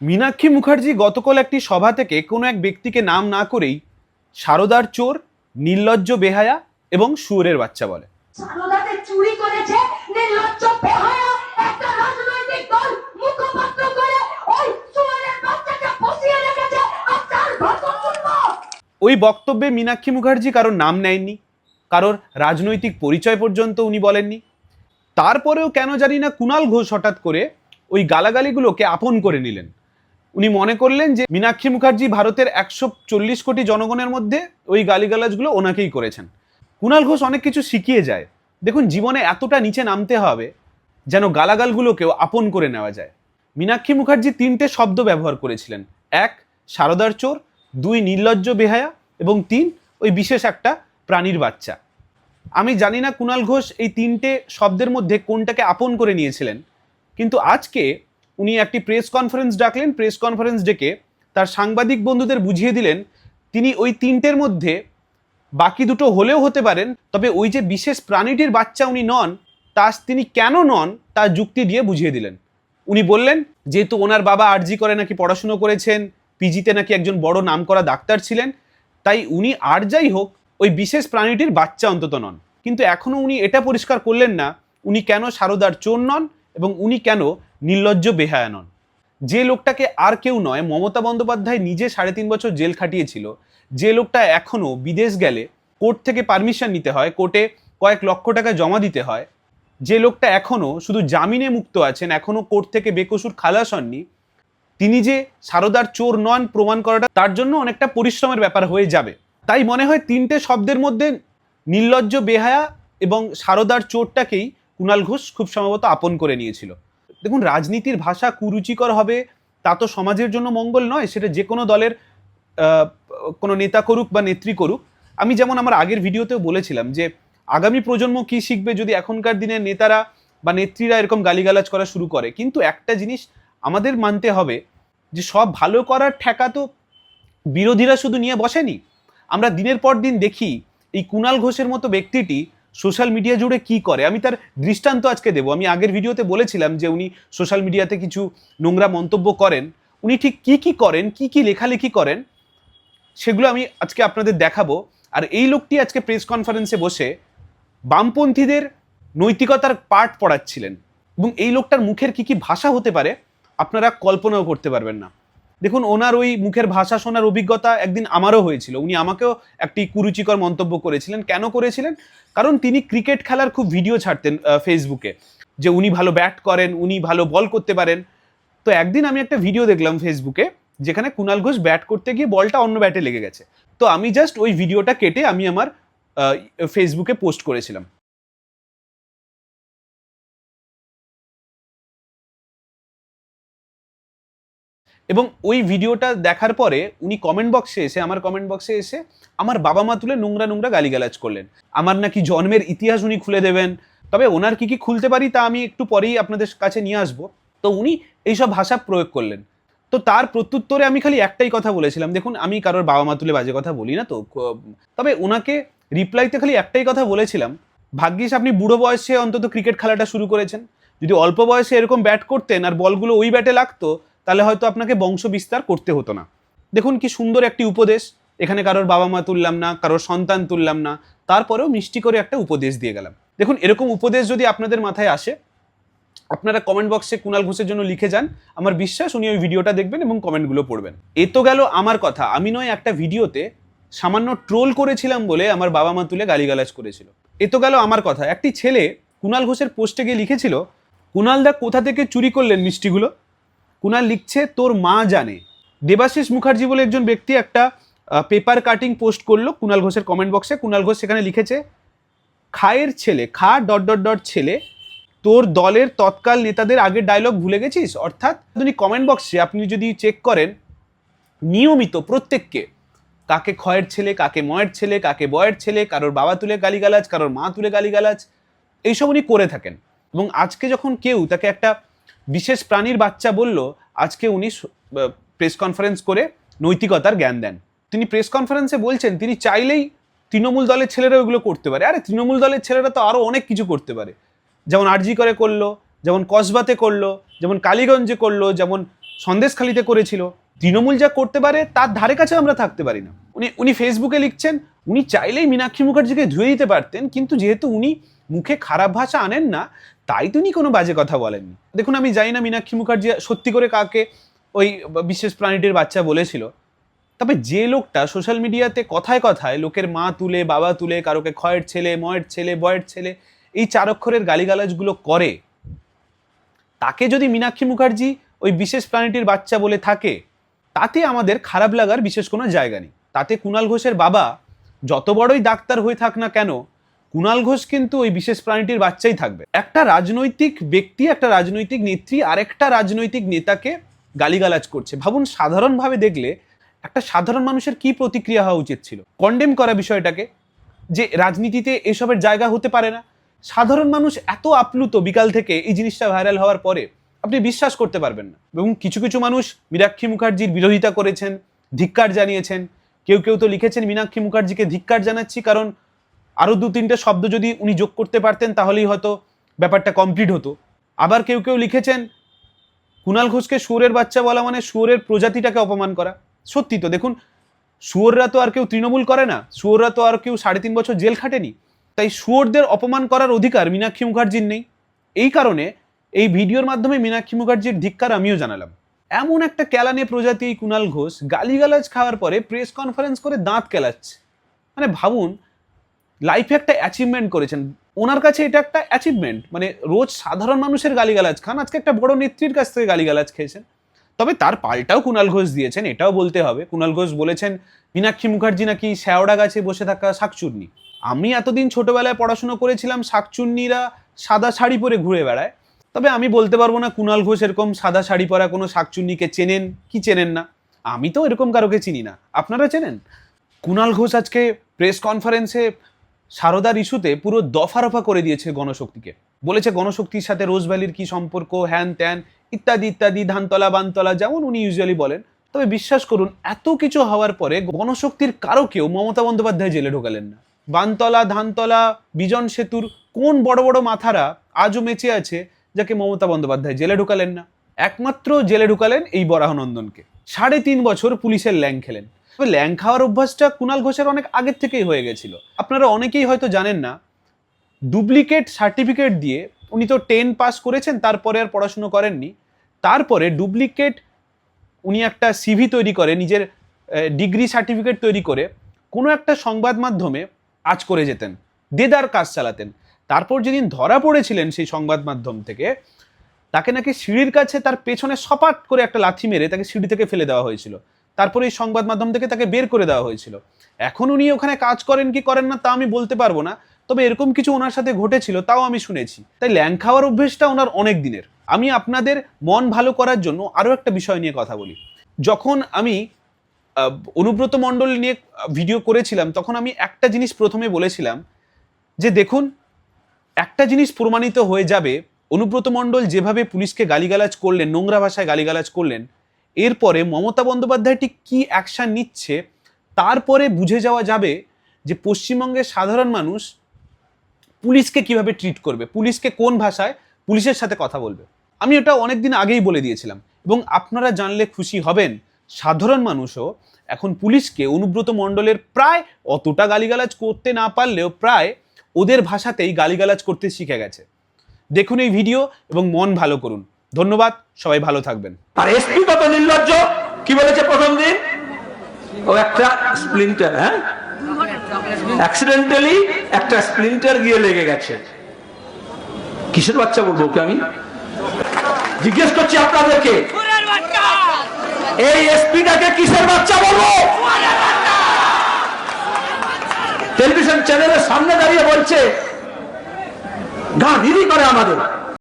মীনাক্ষী মুখার্জি গতকাল একটি সভা থেকে কোনো এক ব্যক্তিকে নাম না করেই সারদার চোর নির্লজ্জ বেহায়া এবং সুরের বাচ্চা বলে। সারদাতে চুরি করেছে নির্লজ্জ বেহায়া একটা রাজনৈতিক দল মুখপাত্র করে ওই সুয়ারের বাচ্চাকে ফসিয়ে রেখেছে আর তার ওই বক্তব্যে মীনাক্ষী মুখার্জি কারোর নাম নেননি কারোর রাজনৈতিক পরিচয় পর্যন্ত উনি বলেননি। তারপরেও কেন জানি না কুণাল ঘোষ হঠাৎ করে ওই গালাগালিগুলোকে আপন করে নিলেন। উনি মনে করলেন যে মীনাক্ষী মুখার্জি ভারতের একশো চল্লিশ কোটি জনগণের মধ্যে ওই গালিগালাজগুলো ওনাকেই করেছেন। কুণাল ঘোষ অনেক কিছু শিখিয়ে যায়। দেখুন, জীবনে এতটা নিচে নামতে হবে যেন গালাগালগুলোকেও আপন করে নেওয়া যায়। মীনাক্ষী মুখার্জি তিনটে শব্দ ব্যবহার করেছিলেন। এক, সারদার চোর, দুই, নির্লজ্জ বেহায়া এবং তিন, ওই বিশেষ একটা প্রাণীর বাচ্চা। আমি জানি না কুণাল ঘোষ এই তিনটে শব্দের মধ্যে কোনটাকে আপন করে নিয়েছিলেন, কিন্তু আজকে উনি একটি প্রেস কনফারেন্স ডাকলেন। প্রেস কনফারেন্স ডেকে তার সাংবাদিক বন্ধুদের বুঝিয়ে দিলেন, তিনি ওই তিনটের মধ্যে বাকি দুটো হলেও হতে পারেন, তবে ওই যে বিশেষ প্রাণীটির বাচ্চা উনি নন, তা তিনি কেন নন, তা যুক্তি দিয়ে বুঝিয়ে দিলেন। উনি বললেন, যেহেতু ওনার বাবা আরজি করে নাকি পড়াশুনো করেছেন, পিজিতে নাকি একজন বড় নামকরা ডাক্তার ছিলেন, তাই উনি আর যাই হোক, ওই বিশেষ প্রাণীটির বাচ্চা অন্তত নন। কিন্তু এখনও উনি এটা পরিষ্কার করলেন না, উনি কেন সারদার চোর নন এবং উনি কেন নির্লজ্জ বেহায়া নন যে লোকটাকে আর কেউ নয়, মমতা বন্দ্যোপাধ্যায় নিজে সাড়ে তিন বছর জেল খাটিয়েছিল। যে লোকটা এখনও বিদেশ গেলে কোর্ট থেকে পারমিশন নিতে হয়, কোর্টে কয়েক লক্ষ টাকা জমা দিতে হয়। যে লোকটা এখনও শুধু জামিনে মুক্ত আছেন, এখনও কোর্ট থেকে বেকসুর খালাস হননি, তিনি যে সারদার চোর নন প্রমাণ করাটা, তার জন্য অনেকটা পরিশ্রমের ব্যাপার হয়ে যাবে। তাই মনে হয় তিনটে শব্দের মধ্যে নির্লজ্জ বেহায়া এবং সারদার চোরটাকেই কুণাল ঘোষ খুব সম্ভবত আপন করে নিয়েছিল। দেখুন, রাজনীতির ভাষা কুরুচিকর হবে, তা তো সমাজের জন্য মঙ্গল নয়, সেটা যে কোনো দলের কোনো নেতা করুক বা নেত্রী করুক। আমি যেমন আমার আগের ভিডিওতেও বলেছিলাম যে, আগামী প্রজন্ম কি শিখবে যদি এখনকার দিনের নেতারা বা নেত্রীরা এরকম গালিগালাজ করা শুরু করে? কিন্তু একটা জিনিস আমাদের মানতে হবে, যে সব ভালো করার ঠেকা তো বিরোধীরা শুধু নিয়ে বসেনি। আমরা দিনের পর দিন দেখি, এই কুণাল ঘোষের মতো ব্যক্তিটি সোশ্যাল মিডিয়া জুড়ে কি করে? আমি তার দৃষ্টান্ত আজকে দেবো। আমি আগের ভিডিওতে বলেছিলাম যে উনি সোশ্যাল মিডিয়াতে কিছু নোংরা মন্তব্য করেন। উনি ঠিক কি কি করেন, কি কি লেখালেখি করেন, সেগুলো আমি আজকে আপনাদের দেখাবো। আর এই লোকটি আজকে প্রেস কনফারেন্সে বসে বামপন্থীদের নৈতিকতার পাঠ পড়াচ্ছিলেন। এবং এই লোকটার মুখের কি কি ভাষা হতে পারে, আপনারা কল্পনাও করতে পারবেন না। দেখুন, ওনার ওই মুখের ভাষা শোনার অভিজ্ঞতা একদিন আমারও হয়েছিল। উনি আমাকেও একটি কুরুচিকর মন্তব্য করেছিলেন। কেন করেছিলেন? কারণ তিনি ক্রিকেট খেলার খুব ভিডিও ছাড়তেন ফেসবুকে। যে উনি ভালো ব্যাট করেন, উনি ভালো বল করতে পারেন। তো একদিন আমি একটা ভিডিও দেখলাম ফেসবুকে, যেখানে কুনাল ঘোষ ব্যাট করতে গিয়ে বলটা অন্য ব্যাটে লেগে গেছে। তো আমি জাস্ট ওই ভিডিওটা কেটে আমি আমার ফেসবুকে পোস্ট করেছিলাম। এবং ওই ভিডিওটা দেখার পরে উনি কমেন্ট বক্সে এসে, আমার কমেন্ট বক্সে এসে আমার বাবা মা তুলে নোংরা নোংরা গালিগালাজ করলেন। আমার নাকি জন্মের ইতিহাস উনি খুলে দেবেন। তবে ওনার কি কি খুলতে পারি তা আমি একটু পরেই আপনাদের কাছে নিয়ে আসব। তো উনি এইসব ভাষা প্রয়োগ করলেন। তো তার প্রত্যুত্তরে আমি খালি একটাই কথা বলেছিলাম। দেখুন, আমি কারোর বাবা মা তুলে বাজে কথা বলি না তো। তবে ওনাকে রিপ্লাইতে খালি একটাই কথা বলেছিলাম। ভাগ্যিস আপনি বুড়ো বয়সে অন্তত ক্রিকেট খেলাটা শুরু করেছেন। যদি অল্প বয়সে এরকম ব্যাট করতেন আর বলগুলো ওই ব্যাটে লাগতো তাহলে হয়তো আপনাকে বংশ বিস্তার করতে হতো না। দেখুন কি সুন্দর একটি উপদেশ। এখানে কারোর বাবা মা তুললাম না, কারোর সন্তান তুললাম না, তারপরেও মিষ্টি করে একটা উপদেশ দিয়ে গেলাম। দেখুন, এরকম উপদেশ যদি আপনাদের মাথায় আসে, আপনারা কমেন্ট বক্সে কুণাল ঘোষের জন্য লিখে যান। আমার বিশ্বাস উনি ওই ভিডিওটা দেখবেন এবং কমেন্টগুলো পড়বেন। এ তো গেল আমার কথা। আমি নয়, একটা ভিডিওতে সামান্য ট্রোল করেছিলাম বলে আমার বাবা মা তুলে গালিগালাজ করেছিল। এ তো গেল আমার কথা। একটি ছেলে কুণাল ঘোষের পোস্টে গিয়ে লিখেছিল কুণাল দা কোথা থেকে চুরি করলেন মিষ্টিগুলো? কুণাল লিখছে, তোর মা জানে। দেবাশিস মুখার্জি বলে একজন ব্যক্তি একটা পেপার কাটিং পোস্ট করল কুনাল ঘোষের কমেন্ট বক্সে কুনাল ঘোষ সেখানে লিখেছে, খায়ের ছেলে, খা ডট ডট ডট ছেলে, তোর দলের তৎকাল নেতাদের আগের ডায়লগ ভুলে গেছিস? অর্থাৎ আপনি কমেন্ট বক্সে আপনি যদি চেক করেন, নিয়মিত প্রত্যেককে, কাকে ক্ষয়ের ছেলে, কাকে ময়ের ছেলে, কাকে বয়ের ছেলে, কারোর বাবা তুলে গালিগালাজ, কারোর মা তুলে গালিগালাজ, এইসব উনি করে থাকেন। এবং আজকে যখন কেউ তাকে একটা বিশেষ প্রাণীর বাচ্চা বলল, আজকে উনি প্রেস কনফারেন্স করে নৈতিকতার জ্ঞান দেন। তিনি প্রেস কনফারেন্সে বলছেন, তিনি চাইলেই তৃণমূল দলের ছেলেরা ওইগুলো করতে পারে। আরে, তৃণমূল দলের ছেলেরা তো আরও অনেক কিছু করতে পারে। যেমন আরজি করে করল, যেমন কসবাতে করল, যেমন কালীগঞ্জে করল, যেমন সন্দেশখালিতে করেছিল। তৃণমূল যা করতে পারে, তার ধারে কাছে আমরা থাকতে পারি না। উনি উনি ফেসবুকে লিখছেন, উনি চাইলেই মীনাক্ষী মুখার্জিকে ধুয়ে দিতে পারতেন, কিন্তু যেহেতু উনি মুখে খারাপ ভাষা আনেন না তাই তো উনি কোনো বাজে কথা বলেননি। দেখুন, আমি জানি না মীনাক্ষী মুখার্জি সত্যি করে কাকে ওই বিশেষ প্রাণীটির বাচ্চা বলেছিল। তবে যে লোকটা সোশ্যাল মিডিয়াতে কথায় কথায় লোকের মা তুলে, বাবা তুলে, কারোকে ক্ষয়ের ছেলে, ময়ের ছেলে, বয়ের ছেলে, এই চার অক্ষরের গালিগালাজগুলো করে, তাকে যদি মীনাক্ষী মুখার্জি ওই বিশেষ প্রাণীটির বাচ্চা বলে থাকে, তাতে আমাদের খারাপ লাগার বিশেষ কোনো জায়গা নেই। তাতে কুণাল ঘোষের বাবা যত বড়ই ডাক্তার হয়ে থাক না কেন কুণাল ঘোষ কিন্তু ওই বিশেষ প্রাণীটির বাচ্চাই থাকবে। একটা রাজনৈতিক ব্যক্তি, একটা রাজনৈতিক নেত্রী, আরেকটা রাজনৈতিক নেতাকে গালিগালাজ করছে। ভাবুন, সাধারণভাবে দেখলে একটা সাধারণ মানুষের কি প্রতিক্রিয়া হওয়া উচিত ছিল? কন্ডেম করা বিষয়টাকে, যে রাজনীতিতে এসবের জায়গা হতে পারে না। সাধারণ মানুষ এত আপ্লুত বিকাল থেকে এই জিনিসটা ভাইরাল হওয়ার পরে, আপনি বিশ্বাস করতে পারবেন না। এবং কিছু কিছু মানুষ মীনাক্ষী মুখার্জির বিরোধিতা করেছেন, ধিক্কার জানিয়েছেন। কেউ কেউ তো লিখেছেন, মীনাক্ষী মুখার্জিকে ধিক্কার জানাচ্ছি কারণ আরও দু তিনটে শব্দ যদি উনি যোগ করতে পারতেন, তাহলেই হয়তো ব্যাপারটা কমপ্লিট হতো। আবার কেউ কেউ লিখেছেন কুণাল ঘোষকে শুয়োরের বাচ্চা বলা মানে শুয়োরের প্রজাতিটাকে অপমান করা। সত্যি তো, দেখুন, শুয়োররা তো আর কেউ তৃণমূল করে না, শুয়োররা তো আর কেউ সাড়ে তিন বছর জেল খাটেনি। তাই শুয়োরদের অপমান করার অধিকার মীনাক্ষী মুখার্জির নেই। এই কারণে এই ভিডিওর মাধ্যমে মীনাক্ষী মুখার্জির ধিক্কার আমিও জানালাম। এমন একটা ক্যালানে প্রজাতি কুণাল ঘোষ গালিগালাজ খাওয়ার পরে প্রেস কনফারেন্স করে দাঁত কেলাচ্ছে। মানে ভাবুন লাইফে একটা অ্যাচিভমেন্ট করেছেন। ওনার কাছে এটা একটা অ্যাচিভমেন্ট মানে রোজ সাধারণ মানুষের গালিগালাজ খান। আজকে একটা বড় নেত্রীর কাছ থেকে গালিগালাজ খেয়েছেন। তবে তার পাল্টাও কুণাল ঘোষ দিয়েছেন, এটাও বলতে হবে। কুণাল ঘোষ বলেছেন, মীনাক্ষী মুখার্জি নাকি শ্যাওড়া গাছে বসে থাকা শাকচুন্নি। আমি এতদিন ছোটবেলায় পড়াশুনো করেছিলাম শাকচুন্নিরা সাদা শাড়ি পরে ঘুরে বেড়ায়। তবে আমি বলতে পারব না কুণাল ঘোষ এরকম সাদা শাড়ি পরা কোনো শাকচুন্নিকে চেনেন, কি চেনেন না। আমি তো এরকম কারোকে চিনি না। আপনারা চেনেন? কুণাল ঘোষ আজকে প্রেস কনফারেন্সে সারদার ইস্যুতে পুরো দফা রফা করে দিয়েছে গণশক্তিকে। বলেছে গণশক্তির সাথে রোজ ভ্যালির কি সম্পর্ক, হ্যান ত্যান, ইত্যাদি ইত্যাদি, ধানতলা, বানতলা, যেমন উনি ইউজুয়ালি বলেন। তবে বিশ্বাস করুন, এত কিছু হওয়ার পরে গণশক্তির কারও কেউ মমতা বন্দ্যোপাধ্যায় জেলে ঢোকালেন না। বানতলা, ধানতলা, বিজন সেতুর কোন বড় বড় মাথারা আজও মেচে আছে যাকে মমতা বন্দ্যোপাধ্যায় জেলে ঢুকালেন না? একমাত্র জেলে ঢুকালেন এই বরাহনন্দনকে। সাড়ে তিন বছর পুলিশের ল্যাং খেলেন। তবে ল্যাং খাওয়ার অভ্যাসটা কুণাল ঘোষের অনেক আগের থেকেই হয়ে গেছিল। আপনারা অনেকেই হয়তো জানেন না, ডুপ্লিকেট সার্টিফিকেট দিয়ে উনি তো টেন পাস করেছেন, তারপরে আর পড়াশুনো করেননি। তারপরে ডুপ্লিকেট উনি একটা সিভি তৈরি করে, নিজের ডিগ্রি সার্টিফিকেট তৈরি করে, কোনো একটা সংবাদ মাধ্যমে আজ করে যেতেন, দেদার কাজ চালাতেন। তারপর যেদিন ধরা পড়েছিলেন সেই সংবাদ মাধ্যম থেকে, তাকে নাকি সিঁড়ির কাছে তার পেছনে সপাট করে একটা লাথি মেরে তাকে সিঁড়ি থেকে ফেলে দেওয়া হয়েছিল। তারপরে এই সংবাদ মাধ্যম থেকে তাকে বের করে দেওয়া হয়েছিল। এখন উনি ওখানে কাজ করেন কি করেন না তা আমি বলতে পারব না, তবে এরকম কিছু ওনার সাথে ঘটেছিল তাও আমি শুনেছি। তাই ল্যাং খাওয়ার অভ্যেসটা ওনার অনেক দিনের। আমি আপনাদের মন ভালো করার জন্য আরও একটা বিষয় নিয়ে কথা বলি। যখন আমি অনুব্রত মণ্ডল নিয়ে ভিডিও করেছিলাম, তখন আমি একটা জিনিস প্রথমে বলেছিলাম যে দেখুন, একটা জিনিস প্রমাণিত হয়ে যাবে, অনুব্রত মণ্ডল যেভাবে পুলিশকে গালিগালাজ করলেন, নোংরা ভাষায় গালিগালাজ করলেন এরপরে মমতা বন্দ্যোপাধ্যায় ঠিক কী অ্যাকশান নিচ্ছে, তারপরে বুঝে যাওয়া যাবে যে পশ্চিমবঙ্গের সাধারণ মানুষ পুলিশকে কীভাবে ট্রিট করবে, পুলিশকে কোন ভাষায় পুলিশের সাথে কথা বলবে। আমি ওটা অনেক দিন আগেই বলে দিয়েছিলাম এবং আপনারা জানলে খুশি হবেন, সাধারণ মানুষও এখন পুলিশকে অনুব্রত মণ্ডলের প্রায় অতটা গালিগালাজ করতে না পারলেও প্রায় ওদের ভাষাতেই গালিগালাজ করতে শিখে গেছে। দেখুন এই ভিডিও এবং মন ভালো করুন। ধন্যবাদ, সবাই ভালো থাকবেন। আর এসপি কত নির্লজ্জ? কি বলেছে প্রথম দিন? ও, একটা স্প্লিন্টার হ্যাঁ? অ্যাক্সিডেন্টালি একটা স্প্লিন্টার গিয়ে লেগে গেছে। কিসের বাচ্চা বলব ওকে আমি? জিজ্ঞেস করছি আপনাদেরকে। এই এসপিটাকে কিসের বাচ্চা বলব? টেলিভিশন চ্যানেলের সামনে দাঁড়িয়ে বলছে গা দিদি করে আমাদের।